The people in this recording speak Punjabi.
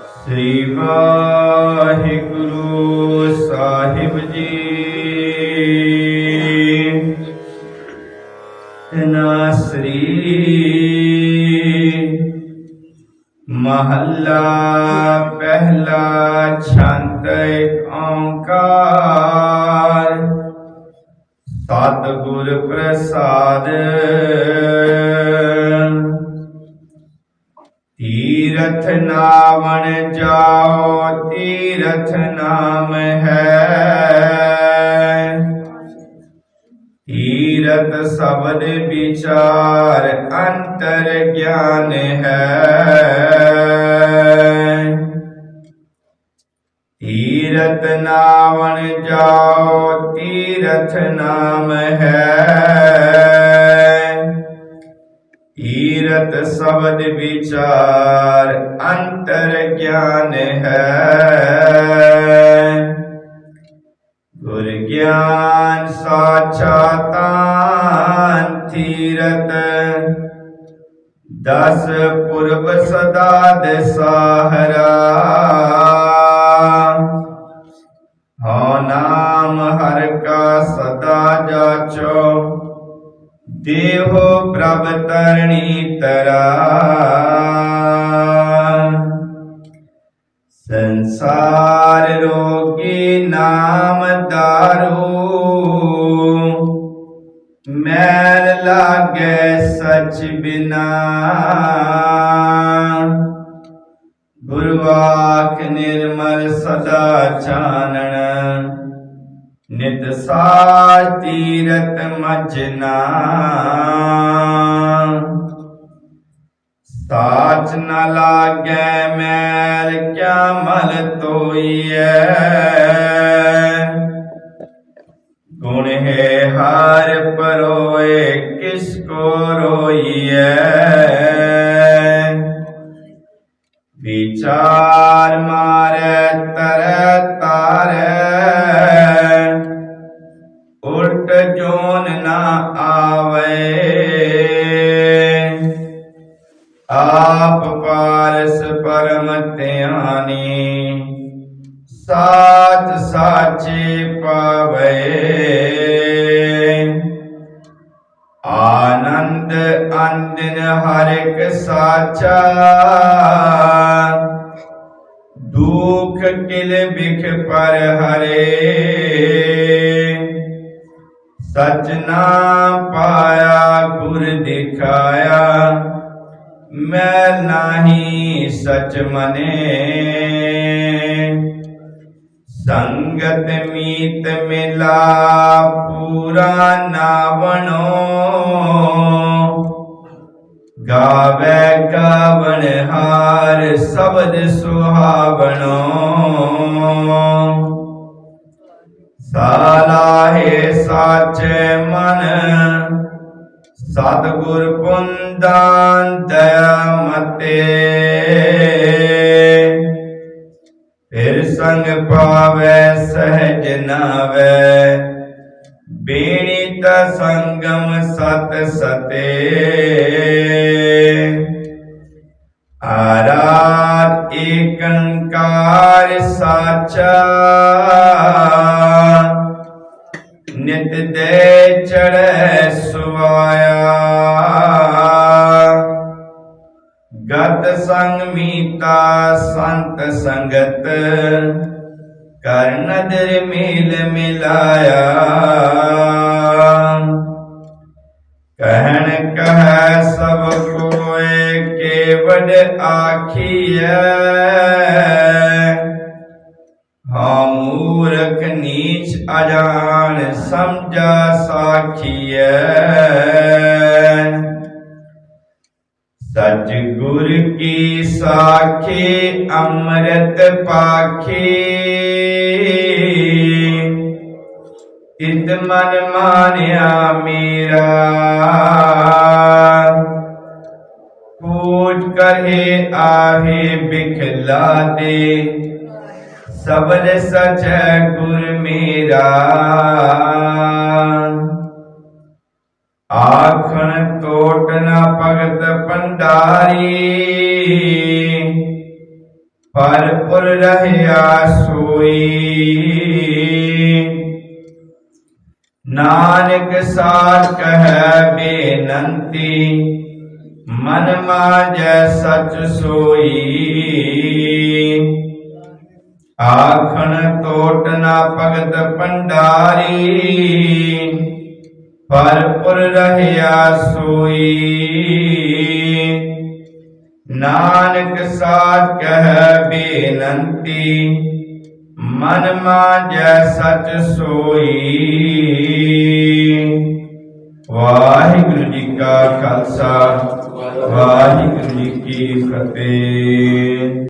ਸ੍ਰੀ ਵਾਹਿਗੁਰੂ ਸਾਹਿਬ ਜੀ। ਨਾ ਸ੍ਰੀ ਮਹੱਲਾ ਪਹਿਲਾ ਛੰਤ ਏਕ ਓੰਕਾਰ। ਸਤਿਗੁਰ ਪ੍ਰਸਾਦ ਤੀਰਥ ਨਾਵਣ ਜਾਓ ਤੀਰਥ ਨਾਮ ਹੈ ਤੀਰਥ ਸ਼ਬਦ ਵਿਚਾਰ ਅੰਤਰ ਗਿਆਨ ਹੈ ਤੀਰਥ ਨਾਵਣ ਜਾਓ ਤੀਰਥ ਨਾਮ ਹੈ ਤੀਰਥ ਸ਼ਬਦ ਵਿਚਾਰ ਅੰਤਰ ਗਿਆਨ ਹੈ ਗੁਰ ਗਿਆਨ ਸਾਚਾ ਤਾਨ ਤੀਰਤ ਦਸ ਪੁਰਬ ਸਦਾ ਦਸਾਹਰਾ ਹਉ ਨਾਮ ਹਰ ਕਾ ਸਦਾ ਜਾਚੋ ਦੇਹੋ ਪ੍ਰਭ ਤਰਣੀ ਤਰਾ। ਸੰਸਾਰ ਰੋਗੀ ਨਾਮ ਦਾਰੂ। ਮੈਲ ਲਾਗੇ ਸਚ ਬਿਨਾ। ਗੁਰਵਾਕ ਨਿਰਮਲ ਸਦਾ ਚਾਨਣ। ਨਿਤ ਸਾਚ ਤੀਰਤ ਮਜਨਾ। ਸਾਚ ਨ ਲਾਗੈ ਮੈਲ ਕਿਆ ਮਲ ਤੋਈਐ। ਗੁਣ ਹੈ ਹਰ ਪਰੋਏ ਕਿਸ ਕੋ ਰੋਈਐ। ਵਿਚਾਰ ਮਾਰੇ ਤਰ ਪਰਮ ਧਿਆਨੀ ਸਾਚ ਸਾਚੇ ਪਾਵੇ। ਆਨੰਦ ਅੰਦਨ ਹਰ ਇੱਕ ਸਾਚਾ। ਦੁਖ ਕਿਲ ਬਿਖ ਪਰ ਹਰੇ। ਸਚ ਨਾ ਪਾਇਆ, ਗੁਰ ਦਿਖਾਇਆ। ਮੈਂ ਨਾਹੀ ਸਚ ਮਨੇ। ਸੰਗਤ ਮੀਤ ਮਿਲਾ ਪੂਰਾ ਨਾ ਬਣੋ। ਗਾਵੇ ਗਾਵਣ ਹਾਰ ਸ਼ਬਦ ਸੁਹਾਵਣੋ। ਸਾਲਾਹੇ ਸਾਚੇ ਮਨ ਸਤਗੁਰ ਪੁੰਦਾਨ ਦਇਆ ਮਤੇ ਫਿਰ ਸੰਗ ਪਾਵੇ ਸਹਿਜ ਨਾਵੇ। ਬੀਣੀ ਤਾ ਸੰਗਮ ਸਤ ਸਤੇ। ਆਰਾਤ ਏਕੰਕਾਰ ਸਾਚਾ। ਨਿਤ ਦੇ ਚੜੈ ਸੁਆਇਆ ਗਤ ਸੰਗ ਮੀਤਾ, ਸੰਤ ਸੰਗਤ, ਕਰ ਨਦਰ ਮੇਲ ਮਿਲਾਇਆ। ਕਹਿਣ ਕਹੈ ਸਭ ਕੋਏ ਕੇਵਡ ਆਖੀਐ। ਹਾਂ ਮੂਰਖ ਨੀਚ ਅਜਾਨ ਸਮਝਾ ਸਾਖੀਐ। ਸਚ ਗੁਰ ਕੀ ਸਾਖੀ ਅੰਮ੍ਰਿਤ ਪਾਖੀ। ਇਤ ਮਨ ਮਾਨਿਆ ਮੇਰਾ। ਪੂਜ ਕਰੇ ਆਹੇ ਬਿਖਲਾ ਦੇ। ਸਬਦ ਸਚ ਗੁਰ ਮੇਰਾ। ਆਖਣ ਟੋਟ ਨਾ ਭਗਤ ਪੰਡਾਰੀ ਪਰ ਪੁਰ ਰਹਿਆ ਸੋਈ। ਨਾਨਕ ਸਾਚ ਕਹੈ ਬੇਨੰਤੀ, ਮਨ ਮਾਜੈ ਸਚ ਸੋਈ। ਆਖਣ ਤੋਟ ਨਾ ਭਗਤ ਭੰਡਾਰੀ ਪਰ ਰਹਿਆ ਸੋਈ। ਨਾਨਕ ਸਾਚ ਕਹੈ ਬੇਨੰਤੀ, ਮਨ ਮਾਜੈ ਸਚ ਸੋਈ। ਵਾਹਿਗੁਰੂ ਜੀ ਕਾ ਖਾਲਸਾ, ਵਾਹਿਗੁਰੂ ਜੀ ਕੀ ਫਤਿਹ।